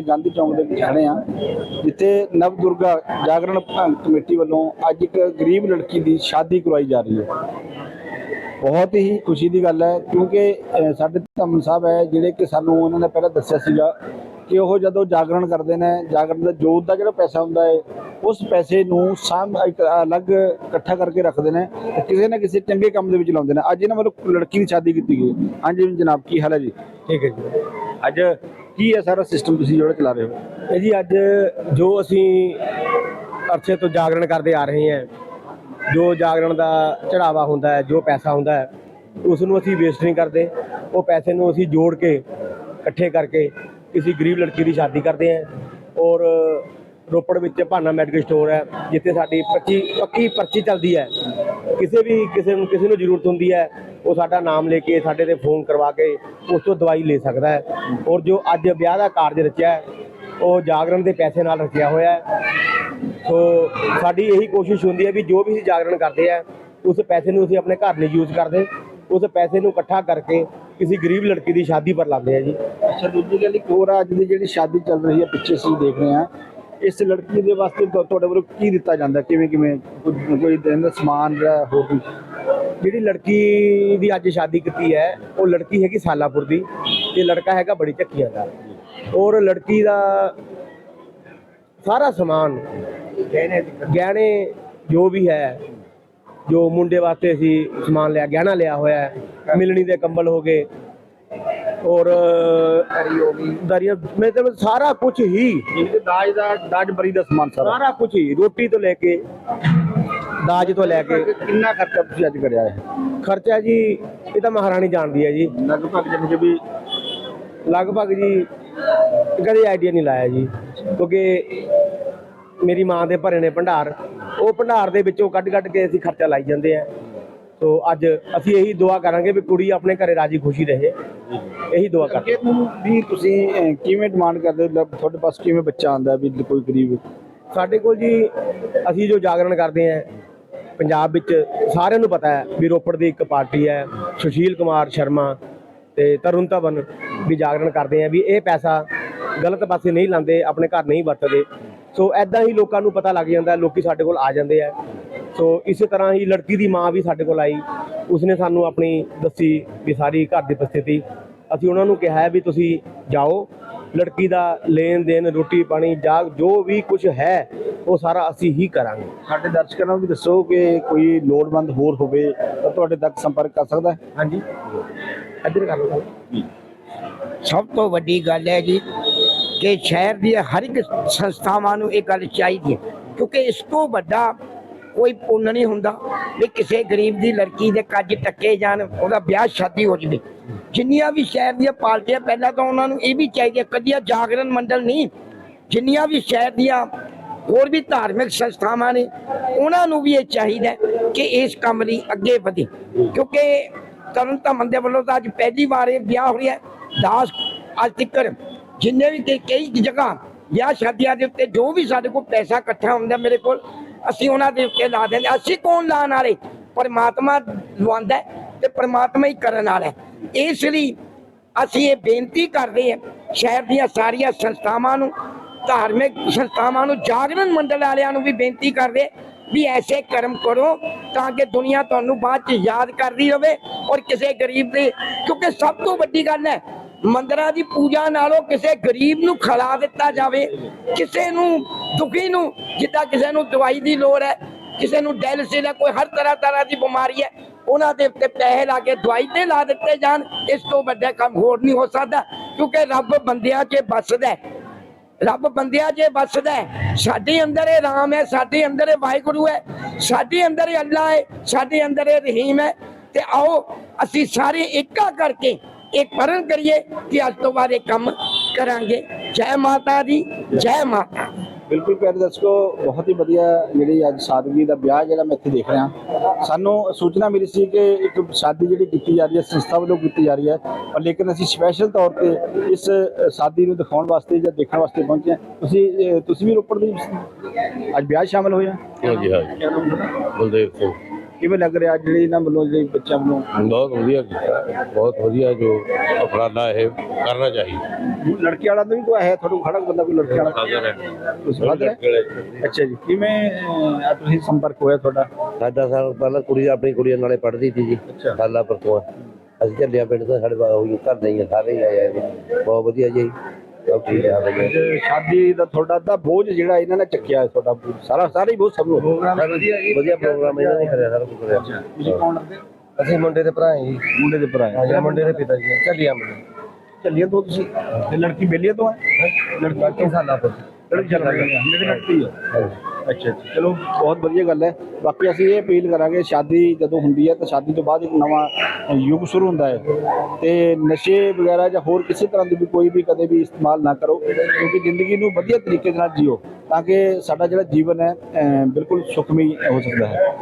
ਗਾਂਧੀ ਚੌਂਕ ਦੇ ਵਿੱਚ ਖੜੇ ਆ ਜਿੱਥੇ ਨਵ ਦੁਰਗਾ ਜਾਗਰਣ ਕਮੇਟੀ ਵੱਲੋਂ ਅੱਜ ਇੱਕ ਗਰੀਬ ਲੜਕੀ ਦੀ ਸ਼ਾਦੀ ਕਰਵਾਈ ਜਾ ਰਹੀ ਹੈ। ਬਹੁਤ ਹੀ ਖੁਸ਼ੀ ਦੀ ਗੱਲ ਹੈ, ਕਿਉਂਕਿ ਸਾਡੇ ਧੰਮ ਸਾਹਿਬ ਹੈ, ਜਿਹੜੇ ਕਿ ਸਾਨੂੰ ਉਹਨਾਂ ਨੇ ਪਹਿਲਾਂ ਦੱਸਿਆ ਸੀਗਾ ਕਿ ਉਹ ਜਦੋਂ ਜਾਗਰਣ ਕਰਦੇ ਨੇ, ਜਾਗਰਣ ਦਾ ਜੋਤ ਦਾ ਜਿਹੜਾ ਪੈਸਾ ਹੁੰਦਾ ਹੈ, ਉਸ ਪੈਸੇ ਨੂੰ ਸਾਮ ਅਲੱਗ ਇਕੱਠਾ ਕਰਕੇ ਰੱਖਦੇ ਨੇ ਤੇ ਕਿਸੇ ਨਾ ਕਿਸੇ ਚੰਗੇ ਕੰਮ ਦੇ ਵਿੱਚ ਲਾਉਂਦੇ ਨੇ। ਅੱਜ ਇਹਨਾਂ ਵੱਲੋਂ ਲੜਕੀ ਦੀ ਸ਼ਾਦੀ ਕੀਤੀ ਗਈ। ਹਾਂਜੀ ਜਨਾਬ, ਕੀ ਹਾਲ ਹੈ ਜੀ? ਠੀਕ ਹੈ ਜੀ। ਅੱਜ ਕੀ ਹੈ ਸਾਰਾ ਸਿਸਟਮ ਤੁਸੀਂ ਜਿਹੜਾ ਚਲਾ ਰਹੇ ਹੋ? ਇਹ ਜੀ ਅੱਜ ਜੋ ਅਸੀਂ ਅਰਸੇ ਤੋਂ ਜਾਗਰਣ ਕਰਦੇ ਆ ਰਹੇ ਹਾਂ, ਜੋ ਜਾਗਰਣ ਦਾ ਚੜਾਵਾ ਹੁੰਦਾ ਹੈ, ਜੋ ਪੈਸਾ ਹੁੰਦਾ ਹੈ ਉਸ ਨੂੰ ਅਸੀਂ ਵੇਸਟ ਨਹੀਂ ਕਰਦੇ। ਉਹ ਪੈਸੇ ਨੂੰ ਅਸੀਂ ਜੋੜ ਕੇ, ਇਕੱਠੇ ਕਰਕੇ ਕਿਸੇ ਗਰੀਬ ਲੜਕੀ ਦੀ ਸ਼ਾਦੀ ਕਰਦੇ ਹਾਂ। ਔਰ ਰੋਪੜ ਵਿੱਚ ਭਾਨਾ ਮੈਡੀਕਲ ਸਟੋਰ ਹੈ, ਜਿੱਥੇ ਸਾਡੀ 25 ਪੱਕੀ ਪਰਚੀ ਚੱਲਦੀ ਹੈ। ਕਿਸੇ ਵੀ ਕਿਸੇ ਨੂੰ ਕਿਸੇ ਨੂੰ ਜ਼ਰੂਰਤ ਹੁੰਦੀ ਹੈ ਉਹ ਸਾਡਾ ਨਾਮ ਲੈ ਕੇ ਸਾਡੇ ਤੇ ਫੋਨ ਕਰਵਾ ਕੇ ਉਸ ਤੋਂ ਦਵਾਈ ਲੈ ਸਕਦਾ ਹੈ। ਔਰ ਜੋ ਅੱਜ ਵਿਆਹ ਦਾ ਕਾਰਜ ਰਚਿਆ ਉਹ ਜਾਗਰਣ ਦੇ ਪੈਸੇ ਨਾਲ ਰਚਿਆ ਹੋਇਆ ਹੈ। ਸੋ ਸਾਡੀ ਇਹੀ ਕੋਸ਼ਿਸ਼ ਹੁੰਦੀ ਹੈ ਵੀ ਜੋ ਵੀ ਅਸੀਂ ਜਾਗਰਣ ਕਰਦੇ ਆ ਉਸ ਪੈਸੇ ਨੂੰ ਅਸੀਂ ਆਪਣੇ ਘਰ ਲਈ ਯੂਜ਼ ਕਰਦੇ ਉਸ ਪੈਸੇ ਨੂੰ ਇਕੱਠਾ ਕਰਕੇ ਕਿਸੇ ਗਰੀਬ ਲੜਕੀ ਦੀ ਸ਼ਾਦੀ ਪਰ ਲਾਉਂਦੇ ਆ ਜੀ। ਅੱਛਾ ਦੂਜੀ ਗੱਲ ਇੱਕ ਹੋਰ ਆ, ਅੱਜ ਦੀ ਜਿਹੜੀ ਸ਼ਾਦੀ ਚੱਲ ਰਹੀ ਹੈ ਪਿੱਛੇ ਅਸੀਂ ਦੇਖ ਰਹੇ ਹਾਂ ਇਸ ਲੜਕੀ ਦੇ ਵਾਸਤੇ ਤੁਹਾ- ਤੁਹਾਡੇ ਵੱਲੋਂ ਕੀ ਦਿੱਤਾ ਜਾਂਦਾ? ਕਿਵੇਂ ਕਿਵੇਂ ਕੋਈ ਕੋਈ ਸਮਾਨ ਜਾਂ ਹੋਰ ਜਿਹੜੀ ਲੜਕੀ ਦੀ ਅੱਜ ਸ਼ਾਦੀ ਕੀਤੀ ਹੈ ਉਹ ਲੜਕੀ ਹੈਗੀ ਸਾਲਾਪੁਰ ਦੀ ਤੇ ਲੜਕਾ ਹੈਗਾ ਬੜੀ ਚੱਕੀਆਂ ਦਾ। ਔਰ ਲੜਕੀ ਦਾ ਸਾਰਾ ਸਮਾਨ ਗਹਿਣੇ ਜੋ ਵੀ ਹੈ ਜੋ ਮੁੰਡੇ ਵਾਸਤੇ ਅਸੀਂ ਸਮਾਨ ਲਿਆ ਗਹਿਣਾ ਲਿਆ ਹੋਇਆ ਹੈ ਮਿਲਣੀ ਦੇ ਕੰਬਲ ਹੋ ਗਏ ਔਰ ਕਰੀ ਹੋ ਗਈ। ਦਰੀਆ ਮਤਲਬ ਸਾਰਾ ਕੁਝ ਹੀ ਦਾਜ ਦਾ ਦਾਜ ਬਰੀ ਦਾ ਸਮਾਨ ਸਾਰਾ। ਸਾਰਾ ਕੁਝ ਹੀ ਰੋਟੀ ਤੋਂ ਲੈ ਕੇ ਦਾਜ ਤੋਂ ਲੈ ਕੇ ਕਿੰਨਾ ਖਰਚਾ ਤੁਸੀਂ ਅੱਜ ਕਰਿਆ ਹੈ ਖਰਚਾ ਜੀ ਇਹ ਤਾਂ ਮਹਾਰਾਣੀ ਜਾਣਦੀ ਹੈ ਜੀ। ਲਗਭਗ ਜਾਨੀ ਕਿ ਵੀ ਲਗਭਗ ਜੀ ਕਦੇ ਆਈਡੀਆ ਨਹੀਂ ਲਾਇਆ ਜੀ। ਕਿਉਂਕਿ ਮੇਰੀ ਮਾਂ ਦੇ ਭਰੇ ਨੇ ਭੰਡਾਰ। ਉਹ ਭੰਡਾਰ ਦੇ ਵਿੱਚੋਂ ਕੱਢ ਕੱਢ ਕੇ ਅਸੀਂ ਖਰਚਾ ਲਾਈ ਜਾਂਦੇ ਆ ਸੋ ਅੱਜ ਅਸੀਂ ਇਹੀ ਦੁਆ ਕਰਾਂਗੇ ਵੀ ਕੁੜੀ ਆਪਣੇ ਘਰੇ ਰਾਜੀ ਖੁਸ਼ੀ ਰਹੇ। ਇਹੀ ਦੁਆ ਕਰ। ਅੱਗੇ ਨੂੰ ਵੀ ਤੁਸੀਂ ਕਿਵੇਂ ਡਿਮਾਂਡ ਕਰਦੇ ਹੋ? ਤੁਹਾਡੇ ਪਾਸ ਕਿਵੇਂ ਬੱਚਾ ਆਂਦਾ ਵੀ ਕੋਈ ਗਰੀਬ? ਸਾਡੇ ਕੋਲ ਜੀ ਅਸੀਂ ਜੋ ਜਾਗਰਣ ਕਰਦੇ ਆ ਪੰਜਾਬ ਵਿੱਚ ਸਾਰਿਆਂ ਨੂੰ ਪਤਾ ਹੈ ਵੀ ਰੋਪੜ ਦੀ ਇੱਕ ਪਾਰਟੀ ਹੈ, ਸੁਸ਼ੀਲ ਕੁਮਾਰ ਸ਼ਰਮਾ ਤੇ ਤਰੁਣ ਧਵਨ ਵੀ ਜਾਗਰਣ ਕਰਦੇ ਆ ਵੀ ਇਹ ਪੈਸਾ ਗਲਤ ਪਾਸੇ ਨਹੀਂ ਲਾਉਂਦੇ, ਆਪਣੇ ਘਰ ਨਹੀਂ ਵਰਤਦੇ। ਸੋ ਐਦਾਂ ਹੀ ਲੋਕਾਂ ਨੂੰ ਪਤਾ ਲੱਗ ਜਾਂਦਾ, ਲੋਕੀ ਸਾਡੇ ਕੋਲ ਆ ਜਾਂਦੇ ਆ। ਸੋ ਇਸੇ ਤਰ੍ਹਾਂ ਹੀ ਲੜਕੀ ਦੀ ਮਾਂ ਵੀ ਸਾਡੇ ਕੋਲ ਆਈ, ਉਸਨੇ ਸਾਨੂੰ ਆਪਣੀ ਦੱਸੀ ਵੀ ਸਾਰੀ ਘਰ ਦੀ ਪਰਿਸਥਿਤੀ। ਅਸੀਂ ਉਹਨਾਂ ਨੂੰ ਕਿਹਾ ਵੀ ਤੁਸੀਂ ਜਾਓ ਲੜਕੀ ਦਾ ਲੈਣ ਦੇਣ ਰੋਟੀ ਪਾਣੀ ਜਾਂ ਜੋ ਵੀ ਕੁਝ ਹੈ ਉਹ ਸਾਰਾ ਅਸੀਂ ਹੀ ਕਰਾਂਗੇ। ਸਾਡੇ ਦਰਸ਼ਕਾਂ ਨੂੰ ਵੀ ਦੱਸੋ ਕਿ ਕੋਈ ਲੋੜਵੰਦ ਹੋਰ ਹੋਵੇ ਤਾਂ ਤੁਹਾਡੇ ਤੱਕ ਸੰਪਰਕ ਕਰ ਸਕਦਾ ਹੈ? ਹਾਂਜੀ। ਇੱਧਰ ਕਰ ਲਓ ਗੱਲ। ਸਭ ਤੋਂ ਵੱਡੀ ਗੱਲ ਹੈ ਜੀ ਕਿ ਸ਼ਹਿਰ ਦੀ ਹਰ ਇੱਕ ਸੰਸਥਾਵਾਂ ਨੂੰ ਇਹ ਗੱਲ ਚਾਹੀਦੀ ਹੈ ਕਿਉਂਕਿ ਇਸ ਤੋਂ ਵੱਡਾ ਕੋਈ ਪੁੰਨ ਨਹੀਂ ਹੁੰਦਾ ਵੀ ਕਿਸੇ ਗਰੀਬ ਦੀ ਲੜਕੀ ਦੇ ਕੱਜ ਟੱਕੇ ਜਾਣ ਉਹਦਾ ਵਿਆਹ ਸ਼ਾਦੀ ਹੋ ਜਵੇ। ਜਿੰਨੀਆਂ ਵੀ ਸ਼ਹਿਰ ਦੀਆਂ ਪਾਰਟੀਆਂ ਪਹਿਲਾਂ ਤਾਂ ਉਹਨਾਂ ਨੂੰ ਇਹ ਵੀ ਚਾਹੀਦੀ ਹੈ ਕਦੀਆਂ ਜਾਗਰਣ ਮੰਡਲ ਨਹੀਂ। ਜਿੰਨੀਆਂ ਵੀ ਸ਼ਹਿਰ ਦੀਆਂ ਹੋਰ ਵੀ ਧਾਰਮਿਕ ਸੰਸਥਾਵਾਂ ਨੇ, ਉਹਨਾਂ ਨੂੰ ਵੀ ਇਹ ਚਾਹੀਦਾ ਕਿ ਇਸ ਕੰਮ ਲਈ ਅੱਗੇ ਵਧੇ। ਕਿਉਂਕਿ ਤਰਨ ਧਮਨ ਦੇ ਵੱਲੋਂ ਤਾਂ ਅੱਜ ਪਹਿਲੀ ਵਾਰ ਇਹ ਵਿਆਹ ਹੋ ਰਿਹਾ। ਦਾਸ ਅੱਜ ਤੱਕ ਜਿੰਨੇ ਵੀ ਕਈ ਜਗ੍ਹਾ ਵਿਆਹ ਸ਼ਾਦੀਆਂ ਦੇ ਉੱਤੇ ਜੋ ਵੀ ਸਾਡੇ ਕੋਲ ਪੈਸਾ ਇਕੱਠਾ ਹੁੰਦਾ ਮੇਰੇ ਕੋਲ, ਅਸੀਂ ਉਹਨਾਂ ਦੇ ਉੱਤੇ ਲਾ ਦਿੰਦੇ ਅਸੀਂ ਕੌਣ ਲਾਣ ਵਾਲੇ? ਪਰਮਾਤਮਾ ਲਵਾਉਂਦਾ ਤੇ ਪਰਮਾਤਮਾ ਹੀ ਕਰਨ ਵਾਲਾ ਇਸ ਲਈ ਅਸੀਂ ਇਹ ਬੇਨਤੀ ਕਰਦੇ ਹਾਂ, ਸ਼ਹਿਰ ਦੀਆਂ ਸਾਰੀਆਂ ਸੰਸਥਾਵਾਂ ਨੂੰ, ਧਾਰਮਿਕ ਸੰਸਥਾਵਾਂ ਨੂੰ, ਜਾਗਰਣ ਮੰਡਲ ਵਾਲਿਆਂ ਨੂੰ ਵੀ ਬੇਨਤੀ ਕਰਦੇ ਵੀ ਐਸੇ ਕਰਮ ਕਰੋ ਤਾਂ ਕਿ ਦੁਨੀਆ ਤੁਹਾਨੂੰ ਬਾਅਦ ਚ ਯਾਦ ਕਰਦੀ ਰਹੇ ਔਰ ਕਿਸੇ ਗਰੀਬ ਦੇ, ਕਿਉਂਕਿ ਸਭ ਤੋਂ ਵੱਡੀ ਗੱਲ ਹੈ, ਮੰਦਰਾਂ ਦੀ ਪੂਜਾ ਨਾਲੋਂ ਕਿਸੇ ਗਰੀਬ ਨੂੰ ਖਿਲਾ ਦਿੱਤਾ ਜਾਵੇ, ਕਿਸੇ ਨੂੰ ਦੁਖੀ ਨੂੰ, ਜਿੱਦਾਂ ਕਿਸੇ ਨੂੰ ਦਵਾਈ ਦੀ ਲੋੜ ਹੈ, ਕਿਸੇ ਨੂੰ ਡਾਇਲਿਸਿਸ ਹੈ ਕੋਈ ਹਰ ਤਰ੍ਹਾਂ ਤਰ੍ਹਾਂ ਦੀ ਬਿਮਾਰੀ ਹੈ ਉਹਨਾਂ ਦੇ ਉੱਤੇ ਪੈਸੇ ਲਾ ਕੇ ਦਵਾਈ ਤੇ ਲਾ ਦਿੱਤੇ ਜਾਣ, ਇਸ ਤੋਂ ਵੱਡਾ ਕੰਮ ਹੋਰ ਨਹੀਂ ਹੋ ਸਕਦਾ, ਕਿਉਂਕਿ ਰੱਬ ਬੰਦਿਆਂ 'ਚ ਵੱਸਦਾ ਰੱਬ ਬੰਦਿਆਂ 'ਚ ਵੱਸਦਾ ਸਾਡੇ ਅੰਦਰ ਇਹ ਰਾਮ ਹੈ, ਸਾਡੇ ਅੰਦਰ ਇਹ ਵਾਹਿਗੁਰੂ ਹੈ, ਸਾਡੇ ਅੰਦਰ ਇਹ ਅੱਲਾ ਹੈ, ਸਾਡੇ ਅੰਦਰ ਇਹ ਰਹੀਮ ਹੈ। ਤੇ ਆਓ, ਅਸੀਂ ਸਾਰੇ ਇੱਕਾ ਕਰਕੇ ਇਹ ਪਰਨ ਕਰੀਏ ਕਿ ਅੱਜ ਤੋਂ ਬਾਅਦ ਇਹ ਕੰਮ ਕਰਾਂਗੇ। ਜੈ ਮਾਤਾ ਦੀ, ਜੈ ਮਾਤਾ। ਬਿਲਕੁਲ ਪਿਆਰੇ ਦਰਸ਼ਕੋ, ਬਹੁਤ ਹੀ ਵਧੀਆ ਜਿਹੜੀ ਅੱਜ ਸਾਦਗੀ ਦਾ ਵਿਆਹ ਜਿਹੜਾ ਮੈਂ ਇੱਥੇ ਦੇਖ ਰਿਹਾ। ਸਾਨੂੰ ਸੂਚਨਾ ਮਿਲੀ ਸੀ ਕਿ ਇੱਕ ਸ਼ਾਦੀ ਜਿਹੜੀ ਕੀਤੀ ਜਾ ਰਹੀ ਹੈ, ਸੰਸਥਾ ਵੱਲੋਂ ਕੀਤੀ ਜਾ ਰਹੀ ਹੈ, ਪਰ ਲੇਕਿਨ ਅਸੀਂ ਸਪੈਸ਼ਲ ਤੌਰ ਤੇ ਇਸ ਸ਼ਾਦੀ ਨੂੰ ਦਿਖਾਉਣ ਵਾਸਤੇ ਜਾਂ ਦੇਖਣ ਵਾਸਤੇ ਪਹੁੰਚੇ ਹਾਂ। ਤੁਸੀਂ ਤੁਸੀਂ ਵੀ ਰੋਪੜ ਦੇ ਅੱਜ ਵਿਆਹ 'ਚ ਸ਼ਾਮਲ ਹੋਏ ਹਾਂਜੀ ਹਾਂਜੀ। ਬਲਦੇਵ ਸਿੰਘ। ਕਿਵੇਂ ਲੱਗ ਰਿਹਾ ਜਿਹੜੀ ਇਹਨਾਂ ਵੱਲੋਂ ਜਿਹੜੀ ਬੱਚਿਆਂ ਵੱਲੋਂ? ਬਹੁਤ ਵਧੀਆ ਕੀਤਾ ਬਹੁਤ ਵਧੀਆ ਜੋ ਉਪਰਾਲਾ ਇਹ ਕਰਨਾ ਚਾਹੀਦਾ। ਲੜਕੀ ਵਾਲਾ ਤਾਂ ਵੀ ਕੋਈ ਹੈ? ਤੁਹਾਨੂੰ ਖੜਾ ਬੰਦਾ ਕੋਈ ਲੜਕੀ ਵਾਲਾ? ਤੁਸੀਂ ਫਾਦਰ ਹੈ ਅੱਛਾ ਜੀ। ਕਿਵੇਂ ਅਹ, ਆ ਤੁਸੀਂ ਸੰਪਰਕ ਹੋਇਆ ਤੁਹਾਡਾ? ਸਾਡਾ ਸਾਲ ਪਹਿਲਾਂ ਕੁੜੀ ਆਪਣੀ ਕੁੜੀ ਨਾਲੇ ਪੜ੍ਹਦੀ ਸੀ ਜੀ। ਅੱਛਾ। ਸਾਲਾ ਪਰਤੋਂ ਅਸੀਂ ਚੱਲਿਆ ਪਿੰਡ ਤੋਂ ਸਾਡੇ ਬਾਗ ਹੋਈ ਘਰ ਨਹੀਂ ਆ, ਸਾਰੇ ਹੀ ਆਏ ਆ ਜੀ। ਬਹੁਤ ਵਧੀਆ ਜੀ। ਸਭ ਠੀਕ ਸ਼ਾਦੀ ਦਾ ਤੁਹਾਡਾ ਤਾਂ ਬੋਝ ਜਿਹੜਾ ਇਹਨਾਂ ਨੇ ਚੱਕਿਆ ਹੈ ਤੁਹਾਡਾ ਬੋਝ। ਸਾਰਾ ਸਾਰਾ ਹੀ ਬਹੁਤ ਸਭ ਨੂੰ। ਵਧੀਆ ਵਧੀਆ ਪ੍ਰੋਗਰਾਮ ਇਹਨਾਂ ਨੇ ਕਰਿਆ ਸਾਰਾ ਕੁਝ ਕਰਿਆ। ਤੁਸੀਂ ਕੌਣ ਲੱਗਦੇ ਅਸੀਂ ਮੁੰਡੇ ਦੇ ਭਰਾ ਹਾਂ ਜੀ। ਮੁੰਡੇ ਦੇ ਭਰਾ ਹੈ। ਹਾਂ ਮੁੰਡੇ ਦੇ ਪਿਤਾ ਜੀ ਚੱਲੀਆਂ ਮੁੰਡੇ। ਚੱਲੀਆਂ ਤੋਂ ਤੁਸੀਂ? ਤੇ ਲੜਕੀ ਬੇਲੀਆਂ ਤੋਂ ਹੈ? ਲੜਕੀ ਸਾਲਾਂ ਤੋਂ। ਲੜਕੀ ਚੱਲ ਰਹੀ ਹੈ ਮੇਰੇ ਲੜਕੀ ਹੈ ਅੱਛਾ ਅੱਛਾ। ਚਲੋ, ਬਹੁਤ ਵਧੀਆ ਗੱਲ ਹੈ। ਬਾਕੀ ਅਸੀਂ ਇਹ ਅਪੀਲ ਕਰਾਂਗੇ, ਸ਼ਾਦੀ ਜਦੋਂ ਹੁੰਦੀ ਹੈ ਤਾਂ ਸ਼ਾਦੀ ਤੋਂ ਬਾਅਦ ਇੱਕ ਨਵਾਂ ਯੁੱਗ ਸ਼ੁਰੂ ਹੁੰਦਾ ਹੈ। ਤੇ ਨਸ਼ੇ ਵਗੈਰਾ ਜਾਂ ਹੋਰ ਕਿਸੇ ਤਰ੍ਹਾਂ ਦੀ ਵੀ ਕੋਈ ਵੀ ਕਦੇ ਵੀ ਇਸਤੇਮਾਲ ਨਾ ਕਰੋ, ਕਿਉਂਕਿ ਜ਼ਿੰਦਗੀ ਨੂੰ ਵਧੀਆ ਤਰੀਕੇ ਦੇ ਨਾਲ ਜੀਓ, ਤਾਂ ਕਿ ਸਾਡਾ ਜਿਹੜਾ ਜੀਵਨ ਹੈ ਬਿਲਕੁਲ ਸੁਖਮਈ ਹੋ ਸਕਦਾ ਹੈ।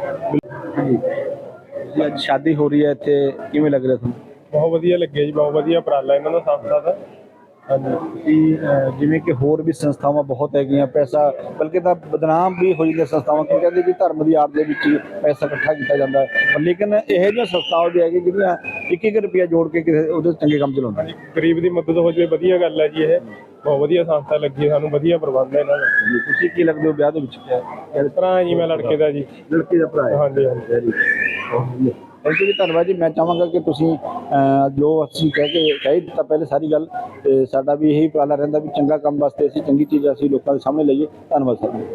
ਜੀ, ਅੱਜ ਸ਼ਾਦੀ ਹੋ ਰਹੀ ਹੈ ਇੱਥੇ, ਕਿਵੇਂ ਲੱਗ ਰਿਹਾ ਤੁਹਾਨੂੰ? ਬਹੁਤ ਵਧੀਆ ਲੱਗਿਆ ਜੀ, ਬਹੁਤ ਵਧੀਆ ਉਪਰਾਲਾ ਇਹਨਾਂ ਦਾ ਸੰਸਥਾ ਦਾ ਕਿ ਜਿਵੇਂ ਕਿ ਹੋਰ ਵੀ ਸੰਸਥਾਵਾਂ ਬਹੁਤ ਹੈਗੀਆਂ ਪੈਸਾ ਬਲਕਿ ਤਾਂ ਬਦਨਾਮ ਵੀ ਹੋ ਜਾਂਦੀਆਂ ਸੰਸਥਾਵਾਂ ਕਿਉਂਕਿ ਕਹਿੰਦੇ ਵੀ ਧਰਮ ਦੀ ਆੜ ਦੇ ਵਿੱਚ ਪੈਸਾ ਇਕੱਠਾ ਕੀਤਾ ਜਾਂਦਾ ਹੈ। ਪਰ ਲੇਕਿਨ ਇਹੋ ਜਿਹੀਆਂ ਸੰਸਥਾਵਾਂ ਵੀ ਹੈਗੀਆਂ ਜਿਹੜੀਆਂ ਇੱਕ ਇੱਕ ਰੁਪਿਆ ਜੋੜ ਕੇ ਕਿਸੇ ਉਹਦੇ ਚੰਗੇ ਕੰਮ ਚਲਾਉਂਦੀਆਂ ਹਾਂਜੀ। ਗਰੀਬ ਦੀ ਮਦਦ ਹੋ ਜਾਵੇ ਵਧੀਆ ਗੱਲ ਹੈ ਜੀ ਇਹ। ਬਹੁਤ ਵਧੀਆ ਸੰਸਥਾ ਲੱਗੀ ਸਾਨੂੰ ਵਧੀਆ ਪ੍ਰਬੰਧ ਹੈ ਇਹਨਾਂ ਦਾ। ਤੁਸੀਂ ਕੀ ਲੱਗਦੇ ਹੋ ਵਿਆਹ ਦੇ ਵਿੱਚ? ਇਸ ਤਰ੍ਹਾਂ ਜੀ ਮੈਂ ਲੜਕੇ ਦਾ ਜੀ। ਲੜਕੀ ਦਾ ਭਰਾ ਹਾਂਜੀ ਹਾਂਜੀ। ਥੈਂਕ ਯੂ ਜੀ ਧੰਨਵਾਦ ਜੀ। ਮੈਂ ਚਾਹਾਂਗਾ ਕਿ ਤੁਸੀਂ ਜੋ ਅਸੀਂ ਕਹਿ ਕੇ ਕਹਿ ਦਿੱਤਾ ਪਹਿਲੇ ਸਾਰੀ ਗੱਲ, ਤੇ ਸਾਡਾ ਵੀ ਇਹੀ ਉਪਰਾਲਾ ਰਹਿੰਦਾ ਵੀ ਚੰਗਾ ਕੰਮ ਵਾਸਤੇ ਅਸੀਂ ਚੰਗੀ ਚੀਜ਼ ਅਸੀਂ ਲੋਕਾਂ ਦੇ ਸਾਹਮਣੇ ਲਈਏ। ਧੰਨਵਾਦ ਸਰ।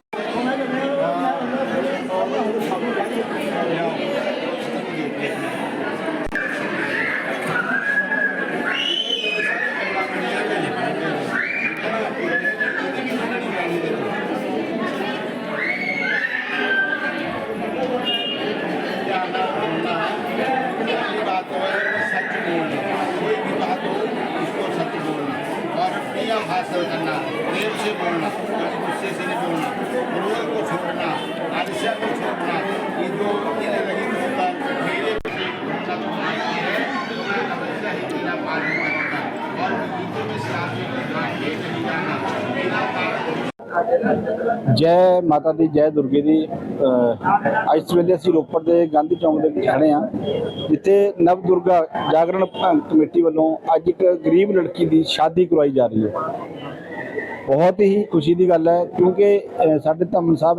प्रिय भाषण करना प्रेम से बोलना कभी गुस्से से नहीं बोलना क्रोध को छोड़ना आलस्य को छोड़ना ये जो इन रहित होकर मेरे से बोलना तो मानती है तो मैं हमेशा ही मेरा पालन करूंगा और गीतों में श्राप में भगवान ये नहीं जाना मेरा कारण ਜੈ ਮਾਤਾ ਦੀ ਜੈ ਦੁਰਗੇ ਦੀ ਅਹ ਇਸ ਵੇਲੇ ਅਸੀਂ ਰੋਪੜ ਦੇ ਗਾਂਧੀ ਚੌਂਕ ਦੇ ਵਿੱਚ ਖੜੇ ਹਾਂ ਜਿੱਥੇ ਨਵ ਦੁਰਗਾ ਜਾਗਰਣ ਭ- ਕਮੇਟੀ ਵੱਲੋਂ ਅੱਜ ਇੱਕ ਗਰੀਬ ਲੜਕੀ ਦੀ ਸ਼ਾਦੀ ਕਰਵਾਈ ਜਾ ਰਹੀ ਹੈ ਬਹੁਤ ਹੀ ਖੁਸ਼ੀ ਦੀ ਗੱਲ ਹੈ ਕਿਉਂਕਿ ਸਾਡੇ ਧੰਮ ਸਾਹਿਬ